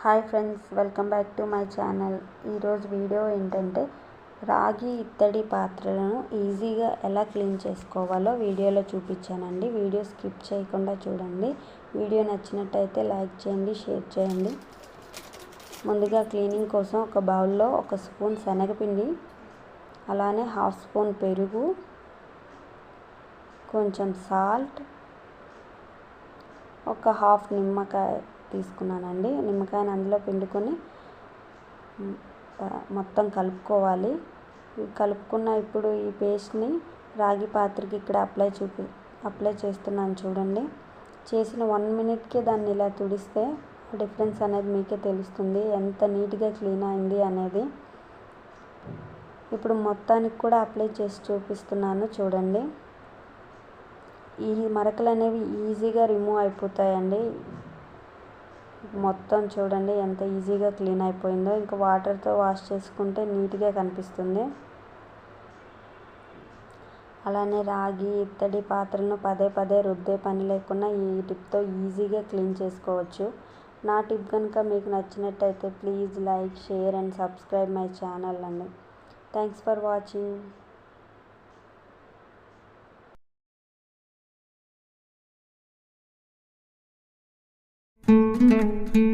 Hi friends welcome back to my channel. ఈరోజు video ఏంటంటే రాగి ఇత్తడి పాత్రలను ఈజీగా ఎలా క్లీన్ చేసుకోవాలో వీడియోలో చూపించానండి. వీడియో స్కిప్ చేయకుండా చూడండి. వీడియో నచ్చినట్టయితే లైక్ చేయండి షేర్ చేయండి. ముందుగా క్లీనింగ్ కోసం ఒక బౌల్లో ఒక స్పూన్ శనగపిండి అలానే హాఫ్ స్పూన్ పెరుగు కొంచెం సాల్ట్ ఒక హాఫ్ నిమ్మకాయ తీసుకున్నానండి. నిమ్మకాయని అందులో పిండుకొని మొత్తం కలుపుకోవాలి. కలుపుకున్న ఇప్పుడు ఈ పేస్ట్ని రాగి పాత్రకి ఇక్కడ అప్లై చూపి అప్లై చేస్తున్నాను చూడండి. చేసిన వన్ మినిట్కే దాన్ని ఇలా తుడిస్తే డిఫరెన్స్ అనేది మీకే తెలుస్తుంది. ఎంత నీట్గా క్లీన్ అయింది అనేది. ఇప్పుడు మొత్తానికి కూడా అప్లై చేసి చూపిస్తున్నాను చూడండి. ఈ మరకలు అనేవి ఈజీగా రిమూవ్ అయిపోతాయండి. మొత్తం చూడండి ఎంత ఈజీగా క్లీన్ అయిపోయిందో. ఇంకా వాటర్తో వాష్ చేసుకుంటే నీట్గా కనిపిస్తుంది. అలానే రాగి ఇత్తడి పాత్రలను పదే పదే రుద్దే పని లేకుండా ఈ టిప్తో ఈజీగా క్లీన్ చేసుకోవచ్చు. నా టిప్ కనుక మీకు నచ్చినట్టయితే please like share and subscribe my channel అండి. Thanks for watching. thank you